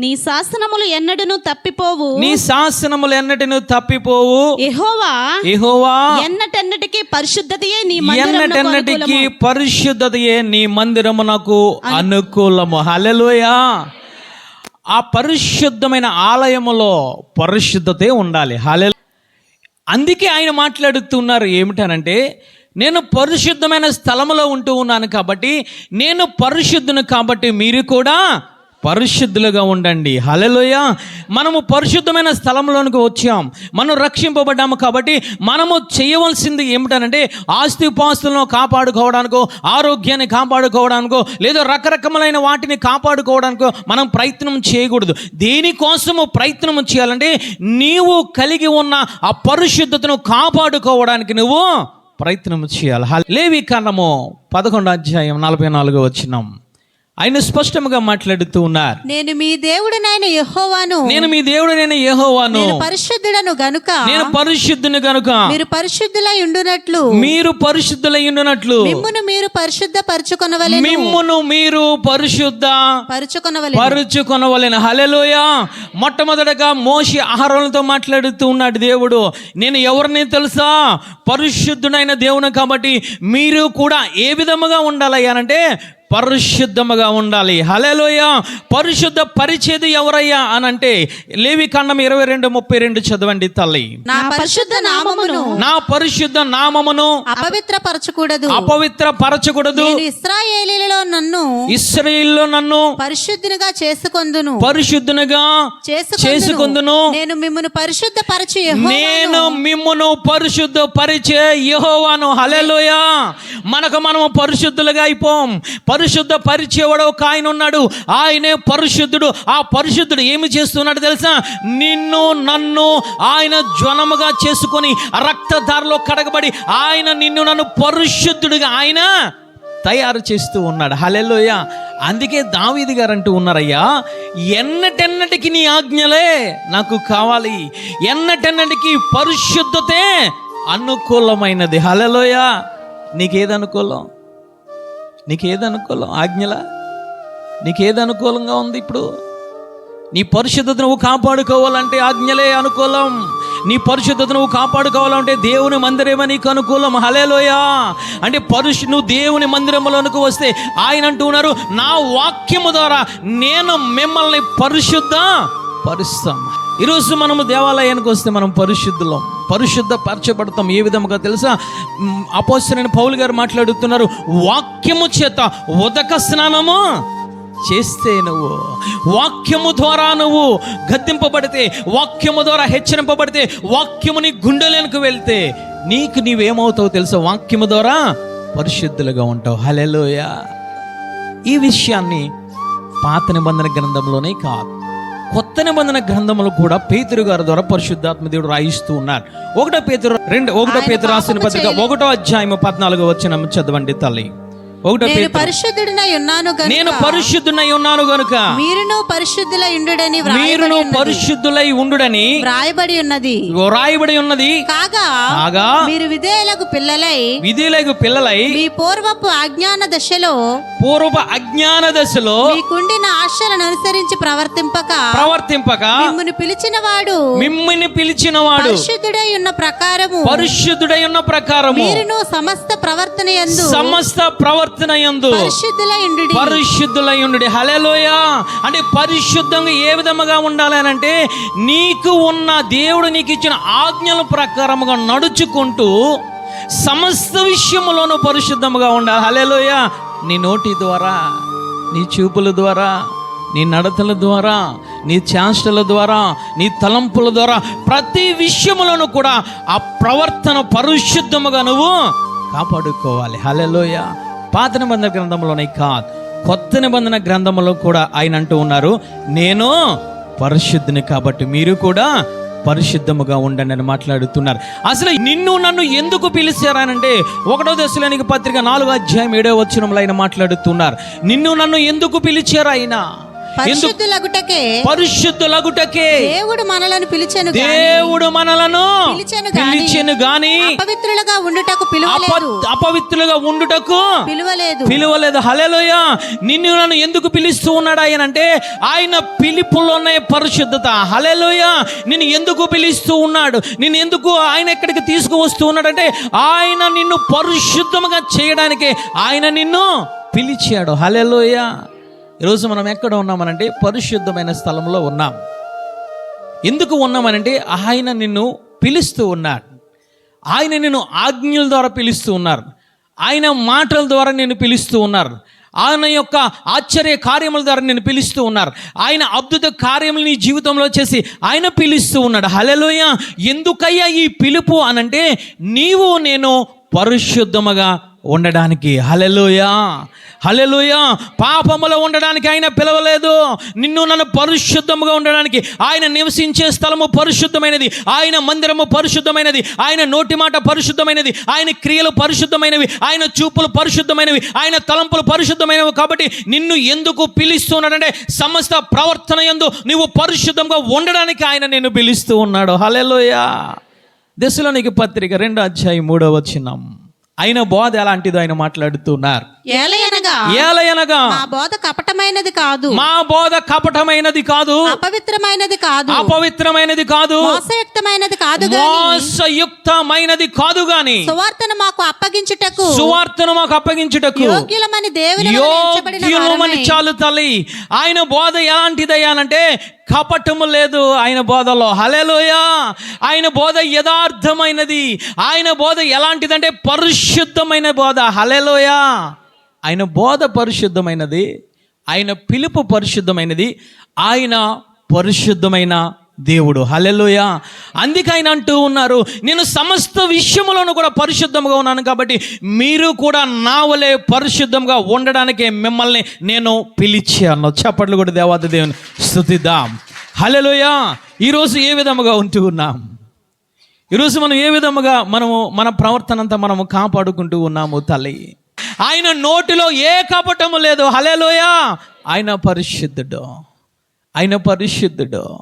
నీ శాసనములు ఎన్నడను తప్పిపోవు. నీ శాసనములు ఎన్నటిను తప్పిపోవు. యెహోవా యెహోవా ఎన్నటెన్నటికి పరిశుద్ధతయే నీ మందిరమునకు ఎన్నటెన్నటికి. పరిశుద్ధతయే నీ మందిరమునకు అనుకూలము. హల్లెలూయా. ఆ పరిశుద్ధమైన ఆలయములో పరిశుద్ధతే ఉండాలి. హలె అందుకే ఆయన మాట్లాడుతున్నారు ఏమిటనంటే నేను పరిశుద్ధమైన స్థలములో ఉంటూ ఉన్నాను కాబట్టి నేను పరిశుద్ధును కాబట్టి మీరు కూడా పరిశుద్ధులుగా ఉండండి. హలలోయ మనము పరిశుద్ధమైన స్థలంలోనికి వచ్చాం. మనం రక్షింపబడ్డాము కాబట్టి మనము చేయవలసింది ఏమిటనంటే ఆస్తిపాస్తులను కాపాడుకోవడానికో ఆరోగ్యాన్ని కాపాడుకోవడానికో లేదా రకరకములైన వాటిని కాపాడుకోవడానికో మనం ప్రయత్నం చేయకూడదు. దేనికోసము ప్రయత్నం చేయాలంటే నీవు కలిగి ఉన్న ఆ పరిశుద్ధతను కాపాడుకోవడానికి నువ్వు ప్రయత్నం చేయాలి. లేవి కారణము పదకొండు అధ్యాయం నలభై నాలుగు వచ్చినాం ఆయన స్పష్టంగా మాట్లాడుతూ ఉన్నారు. నేను మీ దేవుడనైన యెహోవాను. నేను మీ దేవుడు నేను యెహోవాను. నేను పరిశుద్ధుడను గనుక. నేను పరిశుద్ధుని గనుక. మీరు పరిశుద్ధులై ఉండునట్లు. మీరు పరిశుద్ధులై ఉండునట్లు. మిమ్మును మీరు పరిశుద్ధ పరచుకొనవలెను మిమ్మును మీరు పరిశుద్ధ పరచుకొనవలెను. పరుచుకొనవలెను. హలెలోయ మొట్టమొదటగా మోషి ఆహారంతో మాట్లాడుతూ ఉన్నాడు దేవుడు. నేను ఎవరిని తెలుసా? పరిశుద్ధుడైన దేవుని కాబట్టి మీరు కూడా ఏ విధముగా ఉండాలి పరిశుద్ధముగా ఉండాలి. హలెలోయ పరిశుద్ధ పరిచేది ఎవరయ్యా అనంటే లేవి ఖండం ఇరవై రెండు ముప్పై రెండు చదవండి తల్లి. నా పరిశుద్ధ నామమును నా పరిశుద్ధ నామమును అపవిత్ర పరచకూడదు అపవిత్ర పరచకూడదు నేను ఇస్రాయేలీలలో నన్ను ఇస్రాయిల్లో నన్ను పరిశుద్ధునిగా చేసుకొందును. పరిశుద్ధునిగా చేసుకొందును. నేను మిమ్మల్ని పరిశుద్ధ పరచు నేను మిమ్మును పరిశుద్ధ పరిచే యెహోవాను. హలెలోయ మనకు మనము పరిశుద్ధులుగా అయిపోం. పరిశుద్ధ పరిచేవాడు ఒక ఆయన ఉన్నాడు. ఆయనే పరిశుద్ధుడు. ఆ పరిశుద్ధుడు ఏమి చేస్తున్నాడు తెలుసా? నిన్ను నన్ను ఆయన జ్వనముగా చేసుకొని రక్తధారలో కడగబడి ఆయన నిన్ను నన్ను పరిశుద్ధుడిగా ఆయన తయారు చేస్తూ ఉన్నాడు. హలెల్లోయ. అందుకే దావీది గారు అంటూ ఉన్నారయ్యా ఎన్నటెన్నటికి నీ ఆజ్ఞలే నాకు కావాలి. ఎన్నటెన్నటికి పరిశుద్ధతే అనుకూలమైనది. హలలోయ నీకేదనుకూలం? నీకు నీకేది అనుకూలం ఆజ్ఞల? నీకేది అనుకూలంగా ఉంది ఇప్పుడు? నీ పరిశుద్ధత నువ్వు కాపాడుకోవాలంటే ఆజ్ఞలే అనుకూలం. నీ పరిశుద్ధత నువ్వు కాపాడుకోవాలంటే దేవుని మందిరమే నీకు అనుకూలం. హలేలోయ అంటే పరుషు నువ్వు దేవుని మందిరంలోనికి వస్తే ఆయన అంటున్నారు నా వాక్యము ద్వారా నేను మిమ్మల్ని పరిశుద్ధ పరుస్తాం ఈరోజు మనము దేవాలయానికి వస్తే మనం పరిశుద్ధులం. పరిశుద్ధ పరచబడతాం. ఏ విధముగా తెలుసా? అపోసరైన పౌలు గారు మాట్లాడుతున్నారు. వాక్యము చేత ఉదక స్నానము చేస్తే నువ్వు వాక్యము ద్వారా నువ్వు గద్దింపబడితే వాక్యము ద్వారా హెచ్చరింపబడితే వాక్యము నీ గుండెలకు వెళ్తే నీకు నీవేమవుతావు తెలుసా? వాక్యము ద్వారా పరిశుద్ధులుగా ఉంటావు. హలెలోయ ఈ విషయాన్ని పాత నిబంధన గ్రంథంలోనే కాదు. కొత్త నిబంధన గ్రంథములు కూడా పేతురు గారి ద్వారా పరిశుద్ధాత్మ దేవుడు రాయిస్తూ ఉన్నారు ఒకటో పేతురు రెండు ఒకటో పేతురు రాసిన పత్రిక ఒకటో అధ్యాయము పద్నాలుగు వచ్చిన చదవండి తల్లి. నేను పరిశుద్ధుడినై ఉన్నాను గనుక. నేను పరిశుద్ధునై ఉన్నాను గనుక. మీరును పరిశుద్ధులై ఉండుడని వ్రాయబడి మీరును. పరిశుద్ధులై ఉండుడని వ్రాయబడి ఉన్నది. రాయబడి ఉన్నది. కాగా కాగా మీరు విధేయులకు పిల్లలై విధులకు పిల్లలై మీ పూర్వపు అజ్ఞాన దశలో పూర్వ అజ్ఞాన దశలో మీకుండిన ఆశలను అనుసరించి ప్రవర్తింపక ప్రవర్తింపక మిమ్మును పిలిచిన వాడు మిమ్మల్ని పిలిచిన వాడు పరిశుద్ధుడై ఉన్న ప్రకారము పరిశుద్ధుడై ఉన్న ప్రకారము మీరును సమస్త ప్రవర్తన యందు సమస్త ప్రవర్తన పరిశుద్ధులై ఉండు పరిశుద్ధులై ఉండు హలేలోయ అంటే పరిశుద్ధంగా ఏ విధముగా ఉండాలి అని అంటే నీకు ఉన్న దేవుడు నీకు ఇచ్చిన ఆజ్ఞల ప్రకారముగా నడుచుకుంటూ సమస్త విషయములోనూ పరిశుద్ధముగా ఉండాలి. హలేలోయ నీ నోటి ద్వారా నీ చూపుల ద్వారా నీ నడతల ద్వారా నీ చేష్టల ద్వారా నీ తలంపుల ద్వారా ప్రతి విషయములను కూడా ఆ ప్రవర్తన పరిశుద్ధముగా నువ్వు కాపాడుకోవాలి. హలెలోయ పాత నిబంధన గ్రంథంలోనే కాదు. కొత్త నిబంధన గ్రంథంలో కూడా ఆయన అంటూ ఉన్నారు నేను పరిశుద్ధిని కాబట్టి మీరు కూడా పరిశుద్ధముగా ఉండండి అని మాట్లాడుతున్నారు. అసలు నిన్ను నన్ను ఎందుకు పిలిచారనంటే ఒకటో దశలోనికి పత్రిక నాలుగో అధ్యాయం ఏడో వచ్చినంలో ఆయన మాట్లాడుతున్నారు. నిన్ను నన్ను ఎందుకు పిలిచారు ఆయన? పరిశుద్ధులగుటకే. పరిశుద్ధులగుటకే. దేవుడు మనలను పిలిచెను దేవుడు మనలను పిలిచెను గాని అపవిత్రులుగా ఉండుటకు పిలువలేదు. అపవిత్రులుగా ఉండుటకు పిలువలేదు. పిలువలేదు. హలేలోయ నిన్ను నన్ను ఎందుకు పిలుస్తూ ఉన్నాడు ఆయన అంటే ఆయన పిలుపులోనే పరిశుద్ధత. హలేలోయ నిన్ను ఎందుకు పిలుస్తూ ఉన్నాడు? నిన్ను ఎందుకు ఆయన ఎక్కడికి తీసుకువస్తూ ఉన్నాడంటే ఆయన నిన్ను పరిశుద్ధముగా చేయడానికి. ఆయన నిన్ను పిలిచాడు. హలేలోయ ఈరోజు మనం ఎక్కడ ఉన్నామనంటే పరిశుద్ధమైన స్థలంలో ఉన్నాం. ఎందుకు ఉన్నామనంటే ఆయన నిన్ను పిలుస్తూ ఉన్నాడు ఆయన నిన్ను ఆజ్ఞల ద్వారా పిలుస్తూ ఉన్నారు. ఆయన మాటల ద్వారా నిన్ను పిలుస్తూ ఉన్నారు. ఆయన యొక్క ఆశ్చర్య కార్యముల ద్వారా నేను పిలుస్తూ ఉన్నారు. ఆయన అద్భుత కార్యములు నీ జీవితంలో చేసి ఆయన పిలుస్తూ ఉన్నాడు. హలలోయ ఎందుకయ్యా ఈ పిలుపు అనంటే నీవు నేను పరిశుద్ధముగా ఉండడానికి. హలలోయ హలెలుయ పాపములో ఉండడానికి ఆయన పిలవలేదు. నిన్ను నన్ను పరిశుద్ధముగా ఉండడానికి ఆయన నివసించే స్థలము పరిశుద్ధమైనది. ఆయన మందిరము పరిశుద్ధమైనది. ఆయన నోటి మాట పరిశుద్ధమైనది. ఆయన క్రియలు పరిశుద్ధమైనవి. ఆయన చూపులు పరిశుద్ధమైనవి. ఆయన తలంపులు పరిశుద్ధమైనవి కాబట్టి నిన్ను ఎందుకు పిలుస్తున్నాడంటే సమస్త ప్రవర్తన ఎందు నువ్వు పరిశుద్ధంగా ఉండడానికి ఆయన నిన్ను పిలుస్తూ ఉన్నాడు. హలెలుయ దశలోనికి పత్రిక రెండో అధ్యాయం మూడో వచ్చినాం ఆయన బోధ ఎలాంటిదో ఆయన మాట్లాడుతున్నారు. ఏలయనగా. ఏలయనగా. మా బోధ కపటమైనది కాదు. మా బోధ కపటమైనది కాదు. అపవిత్రమైనది కాదు. అపవిత్రమైనది కాదు. మోసయుక్తమైనది కాదు మోసయుక్తమైనది కాదు గాని. సువార్తను మాకు అప్పగించుటకు. సువార్తను మాకు అప్పగించుటకు. యోగ్యులమని దేవుని యోగ్యులమని చాలు తల్లి. ఆయన బోధ ఎలాంటిదయ్యానంటే కపటము లేదు ఆయన బోధలో. హలెలోయ ఆయన బోధ యథార్థమైనది. ఆయన బోధ ఎలాంటిదంటే పరిశుద్ధమైన బోధ. హలెలోయ ఆయన బోధ పరిశుద్ధమైనది ఆయన పిలుపు పరిశుద్ధమైనది ఆయన పరిశుద్ధమైన దేవుడు. హలెలుయ అందుకే ఆయన అంటూ ఉన్నారు నేను సమస్త విషయములను కూడా పరిశుద్ధంగా ఉన్నాను కాబట్టి మీరు కూడా నా వలె పరిశుద్ధంగా ఉండడానికి మిమ్మల్ని నేను పిలిచాను చప్పట్లు కూడా దేవాది దేవుని స్థుతిద్దాం హలెలుయ ఈరోజు ఏ విధముగా ఉంటూ ఉన్నాం? ఈరోజు మనం ఏ విధముగా మనము మన ప్రవర్తనంతా మనము కాపాడుకుంటూ ఉన్నాము తల్లి? ఆయన నోటిలో ఏ కపటము లేదు. హలేలోయ ఆయన పరిశుద్ధుడు. ఆయన పరిశుద్ధుడు.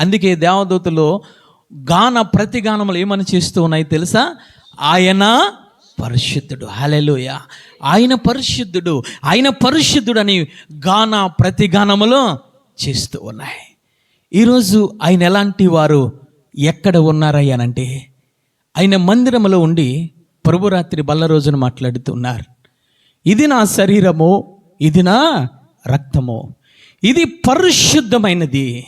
అందుకే దేవదూతలు గాన ప్రతి గానములు ఏమని చేస్తూ ఉన్నాయి తెలుసా? ఆయన పరిశుద్ధుడు. హలెలుయ ఆయన పరిశుద్ధుడు. ఆయన పరిశుద్ధుడు అని గాన ప్రతి గానములు చేస్తూ ఉన్నాయి. ఈరోజు ఆయన ఎలాంటి వారు ఎక్కడ ఉన్నారయ్యానంటే ఆయన మందిరములో ఉండి ప్రభురాత్రి బల్ల రోజున మాట్లాడుతున్నారు. ఇది నా శరీరము ఇది నా రక్తము. ఇది పరిశుద్ధమైనది.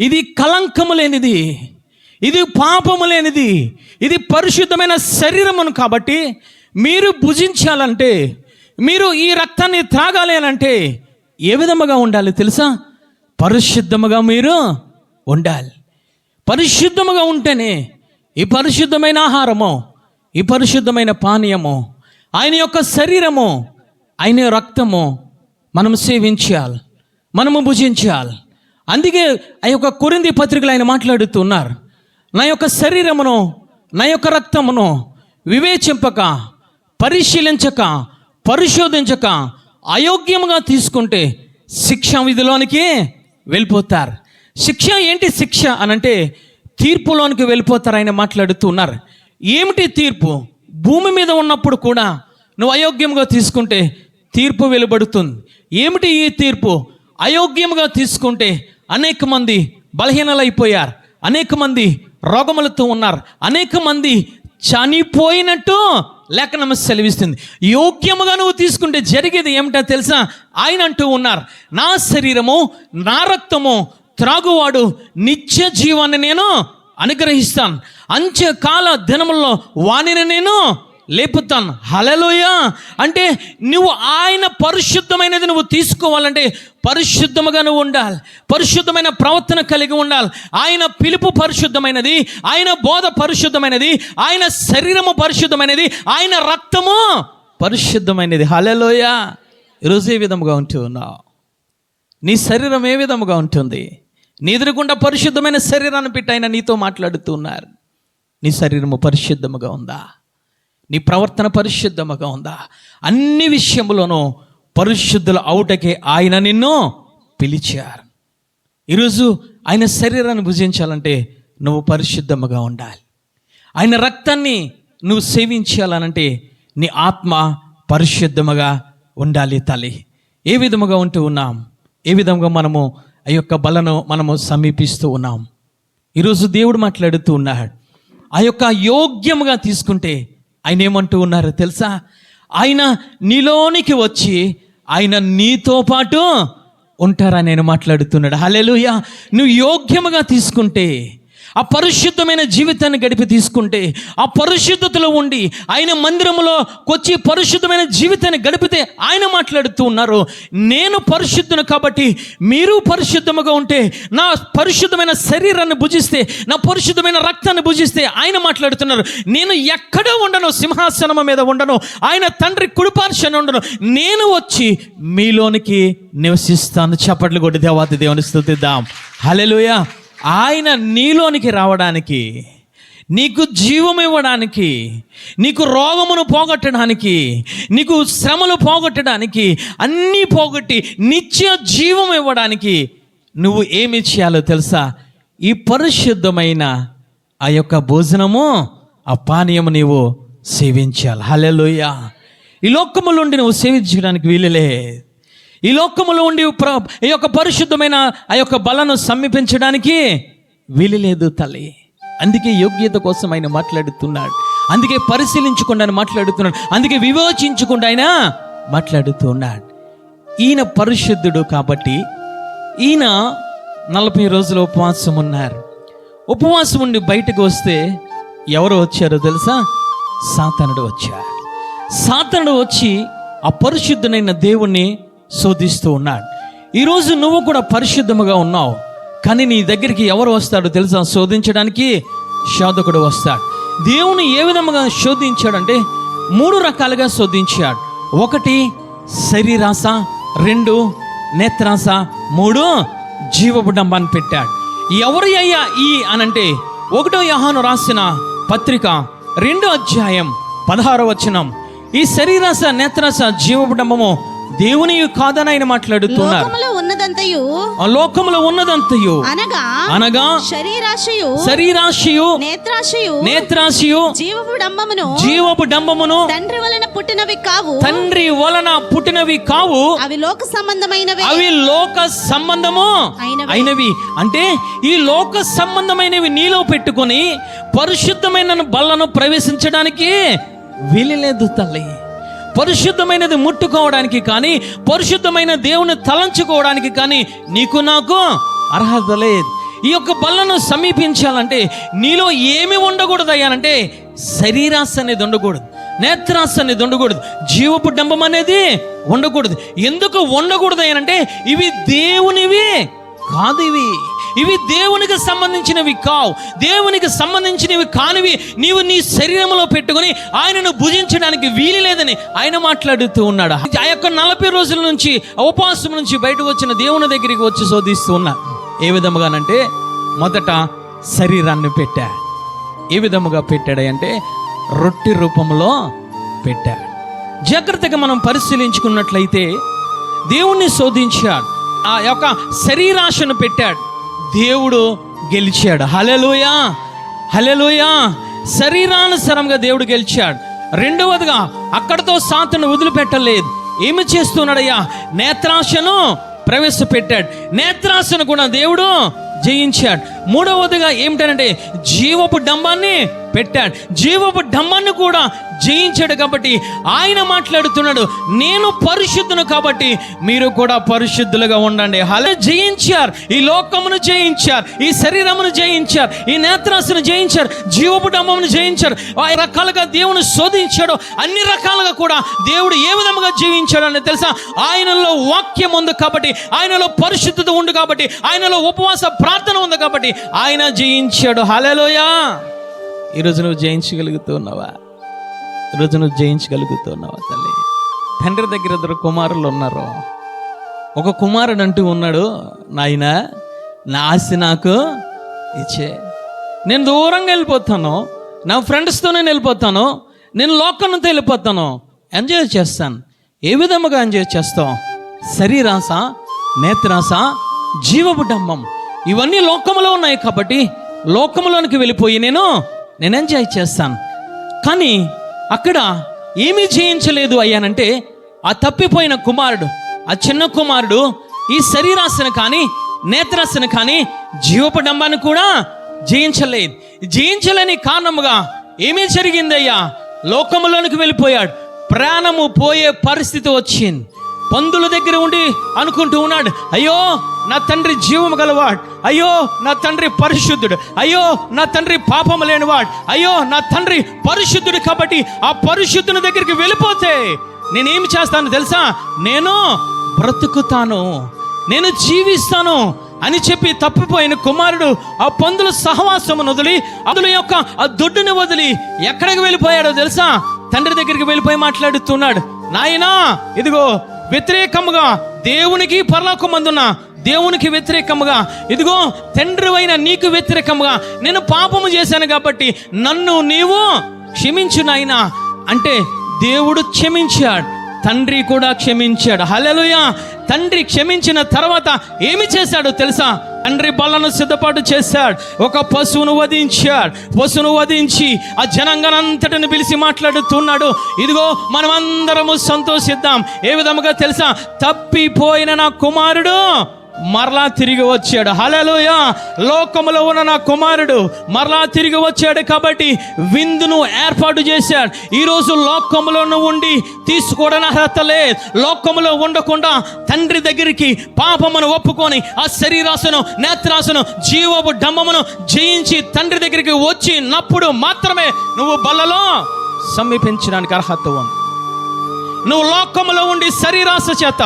ఇది కలంకము లేనిది. ఇది పాపము లేనిది. ఇది పరిశుద్ధమైన శరీరమును కాబట్టి మీరు భుజించాలంటే మీరు ఈ రక్తాన్ని త్రాగాలి అని అంటే ఏ విధముగా ఉండాలి తెలుసా? పరిశుద్ధముగా మీరు ఉండాలి. పరిశుద్ధముగా ఉంటేనే ఈ పరిశుద్ధమైన ఆహారము ఈ పరిశుద్ధమైన పానీయము ఆయన యొక్క శరీరము ఆయన రక్తము మనం సేవించాలి మనము భుజించాలి. అందుకే ఆ యొక్క కొరింది పత్రికలు ఆయన మాట్లాడుతున్నారు నా యొక్క శరీరమును నా యొక్క రక్తమును వివేచింపక పరిశీలించక పరిశోధించక అయోగ్యముగా తీసుకుంటే శిక్ష విధిలోనికి వెళ్ళిపోతారు. శిక్ష ఏంటి శిక్ష అనంటే తీర్పులోనికి వెళ్ళిపోతారు ఆయన మాట్లాడుతున్నారు. ఏమిటి తీర్పు? భూమి మీద ఉన్నప్పుడు కూడా నువ్వు అయోగ్యంగా తీసుకుంటే తీర్పు వెలువడుతుంది. ఏమిటి ఈ తీర్పు? అయోగ్యంగా తీసుకుంటే అనేక మంది బలహీనలైపోయారు. అనేక మంది రోగములతో ఉన్నారు. అనేక మంది చనిపోయినట్టు లేఖనం సెలవిస్తుంది. యోగ్యముగా నువ్వు తీసుకుంటే జరిగేది ఏమిటో తెలుసా? ఆయన అంటూ ఉన్నారు. నా శరీరము నా రక్తము త్రాగువాడు నిత్య జీవాన్ని నేను అనుగ్రహిస్తాను. అంచకాల దినముల్లో వాణిని నేను లేపుతాను. హలలోయ అంటే నువ్వు ఆయన పరిశుద్ధమైనది నువ్వు తీసుకోవాలంటే పరిశుద్ధముగా నువ్వు ఉండాలి. పరిశుద్ధమైన ప్రవర్తన కలిగి ఉండాలి. ఆయన పిలుపు పరిశుద్ధమైనది ఆయన బోధ పరిశుద్ధమైనది ఆయన శరీరము పరిశుద్ధమైనది ఆయన రక్తము పరిశుద్ధమైనది. హలలోయ ఈరోజు ఏ విధముగా ఉంటూ ఉన్నావు? నీ శరీరం ఏ విధముగా ఉంటుంది? నీ ఎదురుకుండా పరిశుద్ధమైన శరీరాన్ని పెట్టి ఆయన నీతో మాట్లాడుతూ ఉన్నారు. నీ శరీరము పరిశుద్ధముగా ఉందా? నీ ప్రవర్తన పరిశుద్ధముగా ఉందా? అన్ని విషయంలోనూ పరిశుద్ధుల అవుటకే ఆయన నిన్ను పిలిచారు. ఈరోజు ఆయన శరీరాన్ని భుజించాలంటే నువ్వు పరిశుద్ధముగా ఉండాలి. ఆయన రక్తాన్ని నువ్వు సేవించాలనంటే నీ ఆత్మ పరిశుద్ధముగా ఉండాలి తల్లి. ఏ విధముగా ఉంటూ ఉన్నాం? ఏ విధంగా మనము ఆ యొక్క బలను మనము సమీపిస్తూ ఉన్నాం? ఈరోజు దేవుడు మాట్లాడుతూ ఉన్నాడు. ఆ యొక్క యోగ్యముగా తీసుకుంటే ఆయన ఏమంటూ ఉన్నారో తెలుసా? ఆయన నీలోనికి వచ్చి ఆయన నీతో పాటు ఉంటారా? నేను మాట్లాడుతున్నాడు. హల్లెలూయా. నువ్వు యోగ్యముగా తీసుకుంటే ఆ పరిశుద్ధమైన జీవితాన్ని గడిపి తీసుకుంటే ఆ పరిశుద్ధతలో ఉండి ఆయన మందిరంలో కొచ్చి పరిశుద్ధమైన జీవితాన్ని గడిపితే ఆయన మాట్లాడుతూ ఉన్నారు నేను పరిశుద్ధును కాబట్టి మీరు పరిశుద్ధముగా ఉంటే నా పరిశుద్ధమైన శరీరాన్ని భుజిస్తే నా పరిశుద్ధమైన రక్తాన్ని భుజిస్తే ఆయన మాట్లాడుతున్నారు. నేను ఎక్కడ ఉండను సింహాసనం మీద ఉండను ఆయన తండ్రి కుడిపార్శ్వన ఉండను. నేను వచ్చి మీలోనికి నివసిస్తాను. చప్పట్లు కొట్టి దేవాతి దేవుని స్థుతిద్దాం హల్లెలూయా. ఆయన నీలోనికి రావడానికి నీకు జీవం ఇవ్వడానికి నీకు రోగమును పోగొట్టడానికి నీకు శ్రమలు పోగొట్టడానికి అన్నీ పోగొట్టి నిత్య జీవం ఇవ్వడానికి నువ్వు ఏమి చేయాలో తెలుసా? ఈ పరిశుద్ధమైన ఆ యొక్క భోజనము ఆ పానీయము నీవు సేవించాలి. హలెలోయ ఈ లోకములుండి నువ్వు సేవించడానికి వీలులే. ఈ లోకములో ఉండి ఈ యొక్క పరిశుద్ధమైన ఆ యొక్క బలను సమీపించడానికి వీలు లేదు తల్లి. అందుకే యోగ్యత కోసం ఆయన మాట్లాడుతున్నాడు. అందుకే పరిశీలించకుండా ఆయన మాట్లాడుతున్నాడు. అందుకే వివేచించకుండా ఆయన మాట్లాడుతున్నాడు. ఈయన పరిశుద్ధుడు కాబట్టి ఈయన నలభై రోజుల ఉపవాసం ఉన్నారు. ఉపవాసం ఉండి బయటకు వస్తే ఎవరు వచ్చారో తెలుసా? సాతనుడు వచ్చాడు. సాతనుడు వచ్చి ఆ పరిశుద్ధునైన దేవుణ్ణి శోధిస్తూ ఉన్నాడు. ఈరోజు నువ్వు కూడా పరిశుద్ధముగా ఉన్నావు. కానీ నీ దగ్గరికి ఎవరు వస్తాడో తెలుసా? శోధించడానికి శోధకుడు వస్తాడు. దేవుని ఏ విధముగా శోధించాడంటే మూడు రకాలుగా శోధించాడు. ఒకటి శరీరాస రెండు నేత్రాస మూడు జీవపు పెట్టాడు. ఎవరి అయ్యా ఈ అనంటే ఒకటో యహాను రాసిన పత్రిక రెండో అధ్యాయం పదహారో వచనం. ఈ శరీరాస నేత్రాస జీవబుడంబము దేవుని కాదని ఆయన మాట్లాడుతున్నారు లోకములో ఉన్నదంతయు ఆ లోకములో ఉన్నదంతయు. అనగా అనగా శరీరాశయు శరీరాశియు నేత్రాశయు నేత్రాశియు జీవపు డంబమును జీవపు డంబమును తండ్రి వలన పుట్టినవి కావు. తండ్రి వలన పుట్టినవి కావు. అవి లోక సంబంధమైనవే. అవి లోక సంబంధము అయినవి. అంటే ఈ లోక సంబంధమైనవి నీలో పెట్టుకొని పరిశుద్ధమైన బల్లను ప్రవేశించడానికి వీలులేదు తల్లి. పరిశుద్ధమైనది ముట్టుకోవడానికి కానీ పరిశుద్ధమైన దేవుని తలంచుకోవడానికి కానీ నీకు నాకు అర్హత లేదు. ఈ యొక్క బల్లను సమీపించాలంటే నీలో ఏమి ఉండకూడదు అయ్యానంటే శరీరాశ అనేది ఉండకూడదు నేత్రాశ అనేది ఉండకూడదు జీవపు డంబం అనేది ఉండకూడదు. ఎందుకు ఉండకూడదు అయ్యానంటే ఇవి దేవునివి కాదు ఇవి. ఇవి దేవునికి సంబంధించినవి కావు. దేవునికి సంబంధించినవి కానివి నీవు నీ శరీరంలో పెట్టుకొని ఆయనను భుజించడానికి వీలు లేదని ఆయన మాట్లాడుతూ ఉన్నాడు. ఆ యొక్క నలభై రోజుల నుంచి ఉపవాసం నుంచి బయటకు వచ్చిన దేవుని దగ్గరికి వచ్చి శోధిస్తూ ఉన్నారు ఏ విధముగానంటే మొదట శరీరాన్ని పెట్టా. ఏ విధముగా పెట్టాడంటే రొట్టె రూపంలో పెట్టాడు జాగ్రత్తగా మనం పరిశీలించుకున్నట్లయితే దేవుణ్ణి శోధించాడు. ఆ యొక్క శరీరాశను పెట్టాడు. దేవుడు గెలిచాడు. హలెలుయా హలెలుయా శరీరానుసరంగా దేవుడు గెలిచాడు. రెండవదిగా అక్కడతో సాతను వదిలిపెట్టలేదు. ఏమి చేస్తున్నాడయ్యా? నేత్రాశను ప్రవేశపెట్టాడు. నేత్రాశను కూడా దేవుడు జయించాడు. మూడవదిగా ఏమిటంటే జీవపు డంబాన్ని పెట్టాడు. జీవపు డంబాన్ని కూడా జయించాడు కాబట్టి ఆయన మాట్లాడుతున్నాడు నేను పరిశుద్ధును కాబట్టి మీరు కూడా పరిశుద్ధులుగా ఉండండి. అలా జయించారు ఈ లోకమును జయించారు ఈ శరీరమును జయించారు ఈ నేత్రాసును జయించారు జీవపు జయించారు ఆ రకాలుగా దేవుని శోధించాడు అన్ని రకాలుగా కూడా దేవుడు ఏ విధముగా జీవించాడు అని తెలుసా? ఆయనలో వాక్యం ఉంది కాబట్టి ఆయనలో పరిశుద్ధత ఉంది కాబట్టి ఆయనలో ఉపవాస ప్రార్థన ఉంది కాబట్టి ఆయన జయించాడు హలలోయా ఈరోజు నువ్వు జయించగలుగుతున్నావా? ఈరోజు నువ్వు జయించగలుగుతున్నావా తల్లి? తండ్రి దగ్గర ఇద్దరు కుమారులు ఉన్నారు. ఒక కుమారుడు అంటూ ఉన్నాడు నాయన నా ఆస్తి నాకు ఇచ్చే. నేను దూరంగా వెళ్ళిపోతాను నా ఫ్రెండ్స్తో నేను వెళ్ళిపోతాను నేను లోకంతో వెళ్ళిపోతాను. ఎంజాయ్ చేస్తాను. ఏ విధముగా ఎంజాయ్ చేస్తాం శరీరాస నేత్రాస జీవపు డంబం. ఇవన్నీ లోకంలో ఉన్నాయి కాబట్టి లోకంలోనికి వెళ్ళిపోయి నేను నేను ఎంజాయ్ చేస్తాను. కానీ అక్కడ ఏమీ జయించలేదు అయ్యానంటే ఆ తప్పిపోయిన కుమారుడు ఆ చిన్న కుమారుడు ఈ శరీరాశను కానీ నేత్రాశను కానీ జీవపడంబాన్ని కూడా జయించలేదు. జయించలేని కారణముగా ఏమీ జరిగిందయ్యా? లోకములోనికి వెళ్ళిపోయాడు. ప్రాణము పోయే పరిస్థితి వచ్చింది. పందుల దగ్గర ఉండి అనుకుంటూ ఉన్నాడు. అయ్యో నా తండ్రి జీవము గలవాడు. అయ్యో నా తండ్రి పరిశుద్ధుడు. అయ్యో నా తండ్రి పాపము లేనివాడు. అయ్యో నా తండ్రి పరిశుద్ధుడు కాబట్టి ఆ పరిశుద్ధుని దగ్గరికి వెళ్ళిపోతే నేనేమి చేస్తాను తెలుసా? నేను బ్రతుకుతాను. నేను జీవిస్తాను అని చెప్పి తప్పిపోయిన కుమారుడు ఆ పందుల సహవాసమును వదిలి అందుల యొక్క ఆ దొడ్డుని వదిలి ఎక్కడికి వెళ్ళిపోయాడో తెలుసా? తండ్రి దగ్గరికి వెళ్ళిపోయి మాట్లాడుతున్నాడు. నాయనా ఇదిగో వ్యతిరేకముగా దేవునికి పరలోకమందున్న దేవునికి వ్యతిరేకముగా ఇదిగో తండ్రి అయిన నీకు వ్యతిరేకముగా నేను పాపము చేశాను కాబట్టి నన్ను నీవు క్షమించినాయనా అంటే దేవుడు క్షమించాడు తండ్రి కూడా క్షమించాడు. హల్లెలూయ! తండ్రి క్షమించిన తర్వాత ఏమి చేశాడో తెలుసా? తండ్రి బలను సిద్ధపాటు చేశాడు. ఒక పశువును వధించాడు. పశువును వధించి ఆ జనంగనంతటిని పిలిచి మాట్లాడుతున్నాడు. ఇదిగో మనమందరము సంతోషిద్దాం. ఏ విధముగా తెలుసా? తప్పిపోయిన నా కుమారుడు మరలా తిరిగి వచ్చాడు. హలలోయ లోకములో ఉన్న నా కుమారుడు మరలా తిరిగి వచ్చాడు కాబట్టి విందును ఏర్పాటు చేశాడు. ఈరోజు లోకములోను ఉండి తీసుకోవడం అర్హత లేదు. లోకములో ఉండకుండా తండ్రి దగ్గరికి పాపమును ఒప్పుకొని ఆ శరీరాశను నేత్రాశను జీవపు డంబమును జయించి తండ్రి దగ్గరికి వచ్చినప్పుడు మాత్రమే నువ్వు బల్లలో సమీపించడానికి అర్హత ఉంది. నువ్వు లోకములో ఉండి శరీరాశ చేత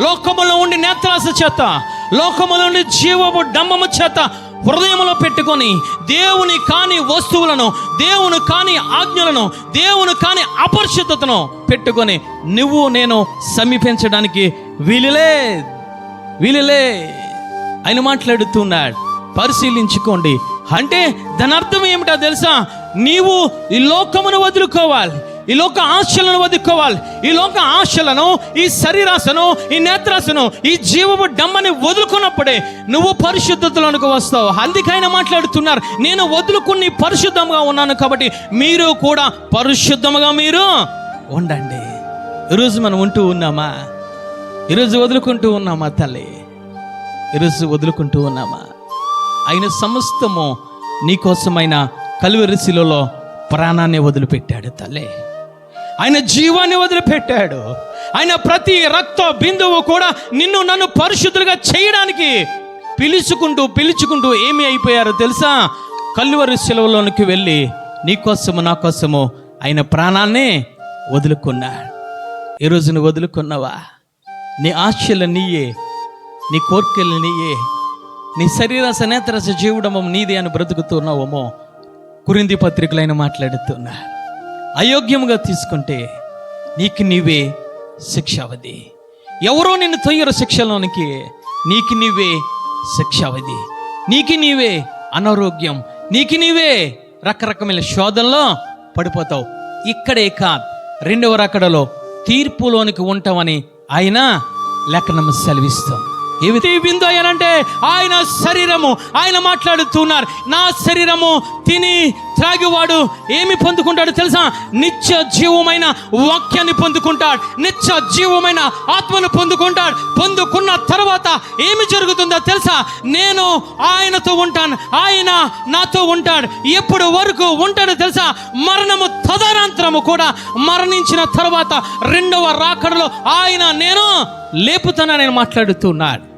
లోకములో ఉండి నేత్రాస చేత లోకములో ఉండి జీవపు డంబము చేత హృదయములో పెట్టుకొని దేవుని కాని వస్తువులను దేవుని కాని ఆజ్ఞలను దేవుని కాని అపరిశుద్ధతను పెట్టుకొని నువ్వు నేను సమీపించడానికి వీలులే వీలులే ఆయన మాట్లాడుతున్నాడు. పరిశీలించుకోండి. అంటే దాని అర్థం ఏమిటో తెలుసా? నీవు ఈ లోకమును వదులుకోవాలి. ఈ లోక ఆశలను వదులుకోవాలి. ఈ లోక ఆశలను ఈ శరీరాశను ఈ నేత్రాశను ఈ జీవపు డమ్మని వదులుకున్నప్పుడే నువ్వు పరిశుద్ధతలోనికి వస్తావు. అందుకైనా మాట్లాడుతున్నారు నేను వదులుకుని పరిశుద్ధంగా ఉన్నాను కాబట్టి మీరు కూడా పరిశుద్ధముగా మీరు ఉండండి. ఈరోజు మనం ఉంటూ ఉన్నామా? ఈరోజు వదులుకుంటూ ఉన్నామా తల్లి? ఈరోజు వదులుకుంటూ ఉన్నామా? ఆయన సమస్తము నీకోసమైన కలువరి శిలలో ప్రాణాన్ని వదిలిపెట్టాడు తల్లే. ఆయన జీవాన్ని వదిలిపెట్టాడు. ఆయన ప్రతి రక్త బిందువు కూడా నిన్ను నన్ను పరిశుద్ధులుగా చేయడానికి పిలుచుకుంటూ పిలుచుకుంటూ ఏమి అయిపోయారో తెలుసా? కల్లువరి సెలవులోనికి వెళ్ళి నీ కోసము నా కోసము ఆయన ప్రాణాన్ని వదులుకున్నాడు. ఈరోజు నువ్వు వదులుకున్నావా? నీ ఆశలు నీయే నీ కోర్కెలు నీయే నీ శరీర సనేతరస జీవుడమం నీదే అని బ్రతుకుతున్నావేమో? కురింది పత్రికలైన మాట్లాడుతున్నా. అయోగ్యముగా తీసుకుంటే నీకు నీవే శిక్షావధి. ఎవరో నిన్ను తొయ్యరు శిక్షలోనికి నీకు నీవే శిక్షావధి. నీకు నీవే అనారోగ్యం నీకు నీవే రకరకమైన శోధనలో పడిపోతావు. ఇక్కడే కాదు రెండవ రకడలో తీర్పులోనికి ఉంటామని ఆయన లేఖనం సెలవిస్తాం. ఏమిటి విందు అయ్యానంటే ఆయన శరీరము. ఆయన మాట్లాడుతున్నారు. నా శరీరము తిని త్రాగివాడు ఏమి పొందుకుంటాడు తెలుసా? నిత్య జీవమైన వాక్యాన్ని పొందుకుంటాడు. నిత్య జీవమైన ఆత్మను పొందుకుంటాడు. పొందుకున్న తర్వాత ఏమి జరుగుతుందో తెలుసా? నేను ఆయనతో ఉంటాను. ఆయన నాతో ఉంటాడు. ఎప్పుడు వరకు ఉంటాడో తెలుసా? మరణము తదనంతరము కూడా మరణించిన తర్వాత రెండవ రాకడలో ఆయన నేను లేపుతానని మాట్లాడుతున్నాడు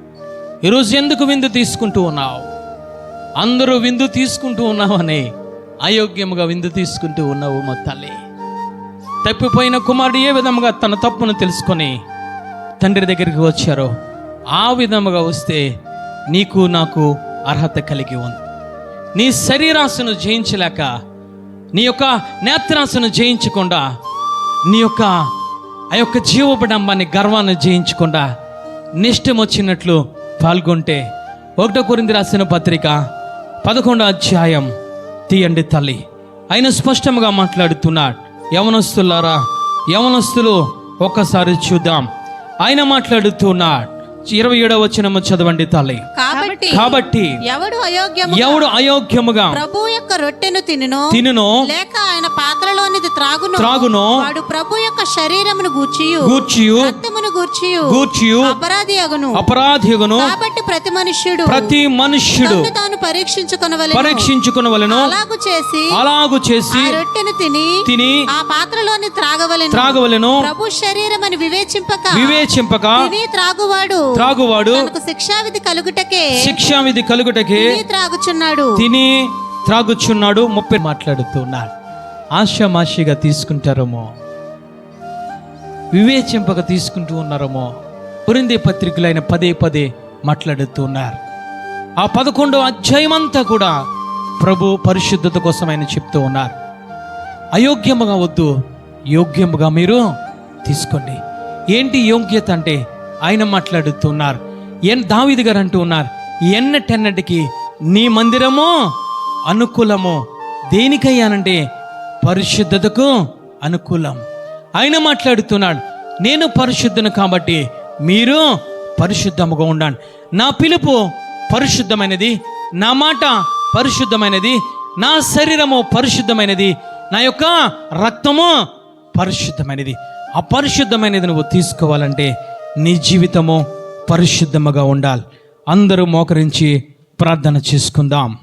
ఈరోజు ఎందుకు విందు తీసుకుంటూ ఉన్నావు? అందరూ విందు తీసుకుంటూ ఉన్నావని అయోగ్యముగా విందు తీసుకుంటూ ఉన్నావు మా తల్లి. తప్పిపోయిన కుమారుడు ఏ విధముగా తన తప్పును తెలుసుకొని తండ్రి దగ్గరికి వచ్చారో ఆ విధముగా వస్తే నీకు నాకు అర్హత కలిగి ఉంది నీ శరీరాశను జయించలేక నీ యొక్క నేత్రాశను జయించకుండా నీ యొక్క ఆ యొక్క జీవపడంబాన్ని గర్వాన్ని జయించకుండా నిష్టం వచ్చినట్లు పాల్గొంటే ఒకటో కొరింది రాసిన పత్రిక పదకొండో అధ్యాయం. తీయండి తల్లి. ఆయన స్పష్టంగా మాట్లాడుతున్నాడు. యవనస్తులారా యవనస్తులు ఒక్కసారి చూద్దాం. ఆయన మాట్లాడుతున్నాడు. ఇరవై ఏడవ వచనము చదవండి తల్లి. కాబట్టి కాబట్టి ఎవడు అయోగ్యము ఎవడు అయోగ్యముగా ప్రభు యొక్క రొట్టెను తినును తినునో లేక ఆయన పాత్రలోనిది త్రాగును త్రాగునో వాడు ప్రభు యొక్క శరీరమును గూర్చియు గూర్చియు రక్తమును గూర్చియు గూర్చియు అపరాధి అగును. అపరాధిగును కాబట్టి ప్రతి మనుష్యుడు ప్రతి మనుష్యుడు తాను పరీక్షించుకొనవలెను. పరీక్షించుకునవలను. అలాగు చేసి అలాగు చేసి ఆ రొట్టెను తిని తిని ఆ పాత్రలోని త్రాగవలెను. త్రాగవలను. ప్రభు శరీరం అని వివేచింపక వివేచింపక తిని త్రాగువాడు. త్రాగువాడు. తనకు శిక్షావిధి కలుగుటకే శిక్షావిధి కలుగుటకి తిని త్రాగుచున్నాడు. తిని త్రాగుచున్నాడు ముప్పై మాట్లాడుతున్నాడు ఆశామాషిగా తీసుకుంటారేమో. వివేచింపక తీసుకుంటూ ఉన్నారేమో. పురిందే పత్రికలైన పదే పదే మాట్లాడుతూ ఉన్నారు ఆ పదకొండో అధ్యాయమంతా కూడా ప్రభు పరిశుద్ధత కోసం ఆయన చెప్తూ ఉన్నారు. అయోగ్యముగా వద్దు యోగ్యముగా మీరు తీసుకోండి. ఏంటి యోగ్యత అంటే? ఆయన మాట్లాడుతున్నారు. ఎన్ దావిది గారు అంటూ ఉన్నారు. ఎన్నటెన్నటికి నీ మందిరము అనుకూలము దేనికయ్యానంటే పరిశుద్ధతకు అనుకూలం. ఆయన మాట్లాడుతున్నాడు నేను పరిశుద్ధను కాబట్టి మీరు పరిశుద్ధముగా ఉండండి. నా పిలుపు పరిశుద్ధమైనది నా మాట పరిశుద్ధమైనది నా శరీరము పరిశుద్ధమైనది నా యొక్క రక్తము పరిశుద్ధమైనది. ఆ పరిశుద్ధమైనది నువ్వు తీసుకోవాలంటే నీ జీవితము పరిశుద్ధముగా ఉండాలి. అందరూ మోకరించి ప్రార్థన చేసుకుందాం.